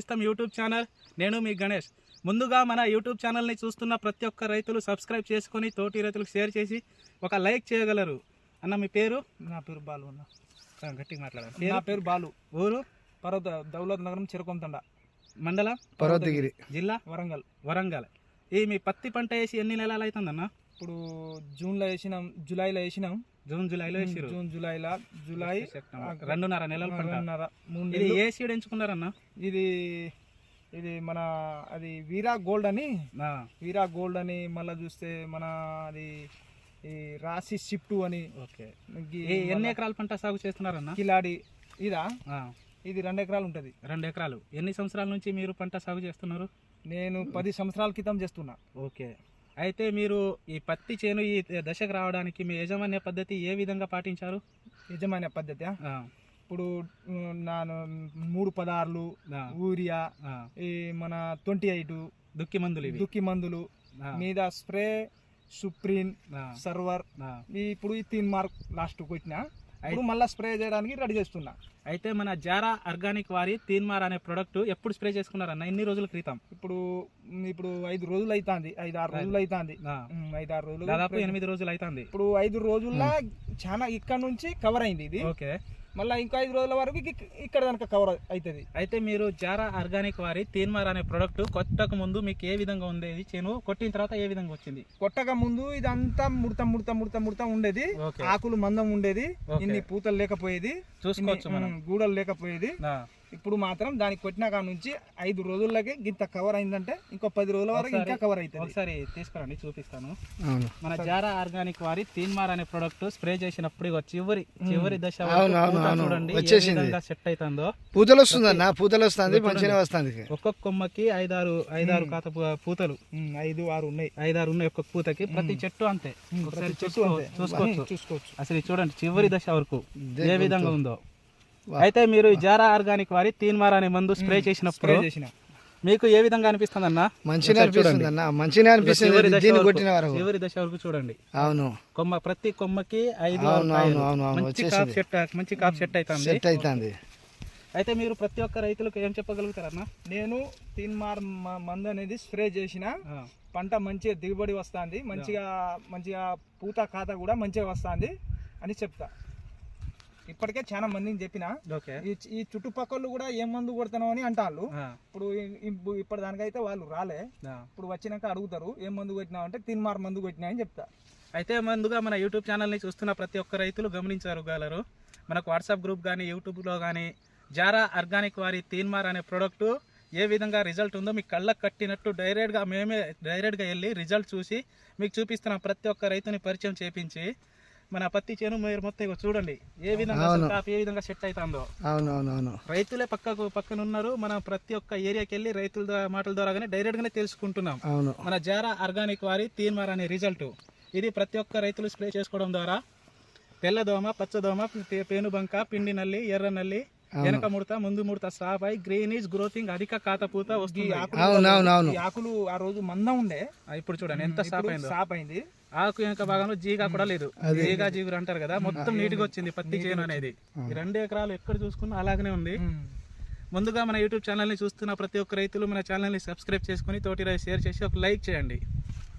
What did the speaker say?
ఇస్తాం YouTube channel నేను మీ గణేష్. ముందుగా మన యూట్యూబ్ ఛానల్ని చూస్తున్న ప్రతి ఒక్క రైతులు సబ్స్క్రైబ్ చేసుకొని తోటి రైతులకు షేర్ చేసి ఒక లైక్ చేయగలరు. అన్న మీ పేరు? నా పేరు బాలు అన్న. గట్టిగా మాట్లాడాలి నా పేరు పేరు బాలు. ఊరు? పర్వత దౌలత్ నగరం చిరకొంతండ. మండలం? పర్వతగిరి జిల్లా? వరంగల్. వరంగల్. ఈ మీ పత్తి పంట వేసి ఎన్ని నెలలు అవుతుందన్న? ఇప్పుడు జూన్లో వేసినాం జూలైలో వేసినాం. జూన్ జూలైలో వేసిరు జూన్ జూలైలో జూలై. రెండున్నర నెలలు రెండున్నర, మూడు ఇది. ఏ సీడ్ ఎంచుకున్నారన్న? ఇది ఇది మన అది వీరా గోల్డ్ అని. వీరా గోల్డ్ అని మళ్ళీ చూస్తే మన అది ఈ రాశి షిఫ్ట్ అని. ఓకే. ఎన్ని ఎకరాల పంట సాగు చేస్తున్నారన్న? కిలాడి ఇదా? ఇది రెండు ఎకరాలు ఉంటుంది. రెండు ఎకరాలు. ఎన్ని సంవత్సరాల నుంచి మీరు పంట సాగు చేస్తున్నారు? నేను పది సంవత్సరాల క్రితం చేస్తున్నా. ఓకే. అయితే మీరు ఈ పత్తి చేను ఈ దశకు రావడానికి మీ యజమాన్య పద్ధతి ఏ విధంగా పాటించారు? యజమాన్య పద్ధతి ఇప్పుడు నాను మూడు పదార్లు యూరియా ఈ మన ట్వంటీ ఎయిట్ దుక్కి మందులు దుక్కి మందులు మీద స్ప్రే సుప్రీన్ సర్వర్ ఇప్పుడు ఈ తీన్ మార్క్ లాస్ట్ కొట్టిన ఇప్పుడు మళ్ళీ స్ప్రే చేయడానికి రెడీ చేస్తున్నా. అయితే మన జారా ఆర్గానిక్ వారి తీన్మార్ అనే ప్రొడక్ట్ ఎప్పుడు స్ప్రే చేసుకున్నారన్న? ఎన్ని రోజుల క్రితం? ఇప్పుడు ఇప్పుడు ఐదు రోజులు అవుతుంది ఐదు ఆరు రోజులు అవుతుంది ఐదు ఆరు రోజులు దాదాపు ఎనిమిది రోజులు అవుతుంది ఇప్పుడు ఐదు రోజుల్లో చాలా ఇక్కడ నుంచి కవర్ అయింది ఇది. ఓకే. మళ్ళీ ఇంకా ఐదు రోజుల వరకు ఇక్- ఇక్కడ కనుక కవర్ అవుతుంది. అయితే మీరు జారా ఆర్గానిక్ వారి తీన్మార్ అనే ప్రొడక్ట్ కొట్టక ముందు మీకు ఏ విధంగా ఉండేది? చేను కొట్టిన తర్వాత ఏ విధంగా వచ్చింది? కొట్టక ముందు ఇదంతా ముడత ముడత ముడత ముడత ఉండేది. ఆకులు మందం ఉండేది. ఇన్ని పూతలు లేకపోయేది. చూసుకోవచ్చు మనం. గూడలు లేకపోయేది. ఇప్పుడు మాత్రం దానికి కొట్టిన కాడ నుంచి ఐదు రోజులకి ఇంత కవర్ అయిందంటే ఇంకో పది రోజుల వరకు ఇంకా కవర్ అవుతుంది ఒకసారి తీసుకురండి చూపిస్తాను. అవును. మన జారా ఆర్గానిక్ వారి తీన్మార్ అనే ప్రొడక్ట్ స్ప్రే చేసినప్పుడు చివరి చివరి దశ. చూడండి సెట్ అవుతుందో పూతలు వస్తుందన్న పూతలు వస్తుంది మంచిగానే వస్తుంది ఒక్కొక్క కొమ్మకి ఐదారు ఐదారు కాత పూతలు. ఐదు ఆరు ఉన్నాయి. ఐదారు ఉన్నాయి ఒక్కొక్క పూతకి. ప్రతి చెట్టు అంతే. ఒకసారి చెట్టు. చూసుకోవచ్చు. చూసుకోవచ్చు. అసలు చూడండి చివరి దశ వరకు ఏ విధంగా ఉందో. అయితే మీరు ఈ జారా ఆర్గానిక్ వారి తీన్మార్ అనే మందు స్ప్రే చేసినప్పుడు మీకు ఏ విధంగా అనిపిస్తుంది అన్న మంచిగా అనిపిస్తుంది అన్న మంచిగా అనిపిస్తుంది దీన్ని కొట్టిన వరకు చివరి దశ వరకు చూడండి. అవును. కొమ్మ ప్రతి కొమ్మకి ఐదు అవును, అవును. అవును, మంచి. కాప్ సెట్ మంచి కాప్ సెట్ అవుతుంది సెట్ అవుతుంది అయితే మీరు ప్రతి ఒక్క రైతులకు ఏం చెప్పగలుగుతారన్న? నేను తీన్మార్ మందు అనేది స్ప్రే చేసిన. పంట మంచిగా దిగుబడి వస్తుంది. మంచిగా మంచిగా పూత ఖాత కూడా మంచిగా వస్తుంది అని చెప్తా. ఇప్పటికే చాలా మందిని చెప్పిన ఈ చుట్టుపక్కల కూడా ఏం మందు కొడతాను అని అంటారు ఇప్పుడు ఇప్పుడు ఇప్పటిదానికైతే వాళ్ళు రాలే. ఇప్పుడు వచ్చినాక అడుగుతారు ఏం మందు కొట్టినావు అంటే తిన్మార్ మందు కొట్టినా అని చెప్తా. అయితే ముందుగా మన యూట్యూబ్ ఛానల్ని చూస్తున్న ప్రతి ఒక్క రైతులు గమనించారు గలరు. మనకు వాట్సాప్ గ్రూప్ కానీ యూట్యూబ్లో కానీ జారా ఆర్గానిక్ వారి తీన్మార్ అనే ప్రోడక్ట్ ఏ విధంగా రిజల్ట్ ఉందో మీకు కళ్ళకు కట్టినట్టు డైరెక్ట్గా మేమే డైరెక్ట్గా వెళ్ళి రిజల్ట్ చూసి మీకు చూపిస్తున్న ప్రతి ఒక్క రైతుని పరిచయం చేపించి మన పత్తి చేను మీరు మొత్తం చూడండి. ఏ విధంగా కాపు ఏ విధంగా సెట్ అవుతుందో అవును అవును అవును రైతులే పక్కకు పక్కన ఉన్నారు మనం ప్రతి ఒక్క ఏరియాకి వెళ్ళి రైతుల మాటల ద్వారా కానీ డైరెక్ట్గానే తెలుసుకుంటున్నాం. అవును. మన జారా ఆర్గానిక్ వారి తీన్మార్ అనే రిజల్ట్. ఇది ప్రతి ఒక్క రైతులు స్ప్రే చేసుకోవడం ద్వారా తెల్లదోమ పచ్చదోమ పేనుబంక పిండి నల్లి ఎర్ర నల్లి వెనక ముడత ముందు ముడత స్టాప్ అయి గ్రీన్ ఈజ్ గ్రోతింగ్ అధిక కాత పూత వస్తుంది. ఆకులు ఆ రోజు మందం ఉండే. ఇప్పుడు చూడండి ఎంత స్టాప్ అయిందో సాప్ అయింది. ఆకు వెనక భాగంలో జీగా కూడా లేదు. జీగా జీగురు అంటారు కదా మొత్తం నీట్గా వచ్చింది పత్తి చేను అనేది. ఈ రెండు ఎకరాలు ఎక్కడ చూసుకున్నా అలాగనే ఉంది. ముందుగా మన యూట్యూబ్ ఛానల్ని చూస్తున్న ప్రతి ఒక్క రైతులు మన ఛానల్ని సబ్స్క్రైబ్ చేసుకుని తోటి షేర్ చేసి ఒక లైక్ చేయండి.